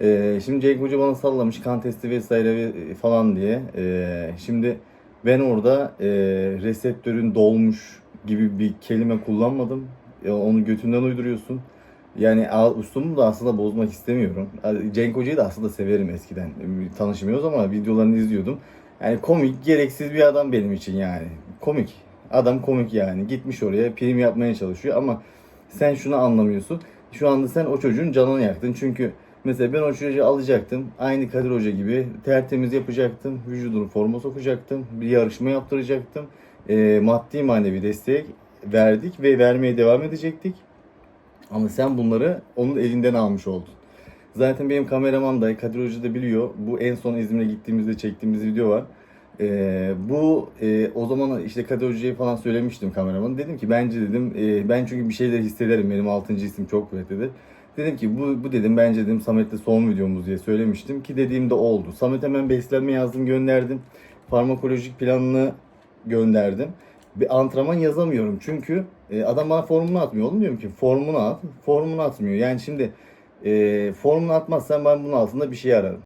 Ee, şimdi Cenk Hoca bana sallamış kan testi vesaire ve- falan diye. Ee, şimdi ben orada e, reseptörün dolmuş gibi bir kelime kullanmadım. E, onu götünden uyduruyorsun. Yani üslubumu da aslında bozmak istemiyorum. Cenk Hoca'yı da aslında severim eskiden. Tanışmıyoruz ama videolarını izliyordum. Yani komik, gereksiz bir adam benim için yani. Komik. Adam komik yani. Gitmiş oraya prim yapmaya çalışıyor ama sen şunu anlamıyorsun. Şu anda sen o çocuğun canını yaktın. Çünkü mesela ben o çocuğu alacaktım. Aynı Kadir Hoca gibi tertemiz yapacaktım. Vücudunu forma sokacaktım. Bir yarışma yaptıracaktım. Ee, maddi manevi destek verdik ve vermeye devam edecektik. Ama sen bunları onun elinden almış oldun. Zaten benim kameraman da Kadir Hoca da biliyor. Bu en son İzmir'e gittiğimizde çektiğimiz video var. Ee, bu e, o zaman işte Kadir Hoca'ya falan söylemiştim kameraman. Dedim ki bence dedim e, ben çünkü bir şeyler hissederim. Benim 6. isim çok kuvvetlidir. Dedim ki bu, bu dedim bence dedim Samet'le son videomuz diye söylemiştim ki dediğimde oldu. Samet hemen beslenme yazdım gönderdim. Farmakolojik planını gönderdim. Bir antrenman yazamıyorum çünkü e, adam bana formunu atmıyor. Oğlum diyorum ki formunu at. Formunu atmıyor. Yani şimdi e, formunu atmazsan ben bunun altında bir şey ararım.